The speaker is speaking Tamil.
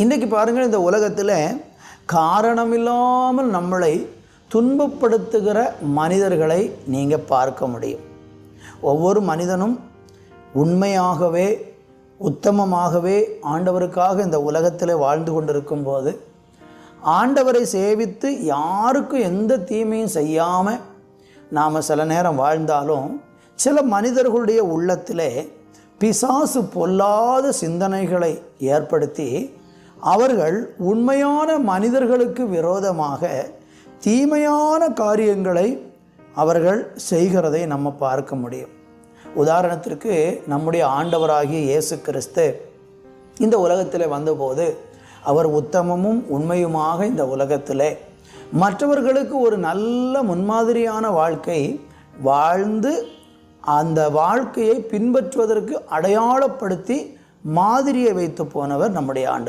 இன்றைக்கு பாருங்கள் இந்த உலகத்தில் காரணமில்லாமல் நம்மளை துன்பப்படுத்துகிற மனிதர்களை நீங்கள் பார்க்க முடியும். ஒவ்வொரு மனிதனும் உண்மையாகவே உத்தமமாகவே ஆண்டவருக்காக இந்த உலகத்தில் வாழ்ந்து கொண்டிருக்கும் போது ஆண்டவரை சேவித்து யாருக்கும் எந்த தீமையும் செய்யாமல் நாம் சில நேரம் வாழ்ந்தாலும் சில மனிதர்களுடைய உள்ளத்திலே பிசாசு பொல்லாத சிந்தனைகளை ஏற்படுத்தி அவர்கள் உண்மையான மனிதர்களுக்கு விரோதமாக தீமையான காரியங்களை அவர்கள் செய்கிறதை நம்ம பார்க்க முடியும். உதாரணத்திற்கு நம்முடைய ஆண்டவராகிய இயேசு கிறிஸ்து இந்த உலகத்தில் வந்தபோது அவர் உத்தமமும் உண்மையுமாக இந்த உலகத்தில் மற்றவர்களுக்கு ஒரு நல்ல முன்மாதிரியான வாழ்க்கை வாழ்ந்து அந்த வாழ்க்கையை பின்பற்றுவதற்கு அடையாளப்படுத்தி மாதிரியை வைத்து போனவர் நம்முடைய ஆண்டவர்.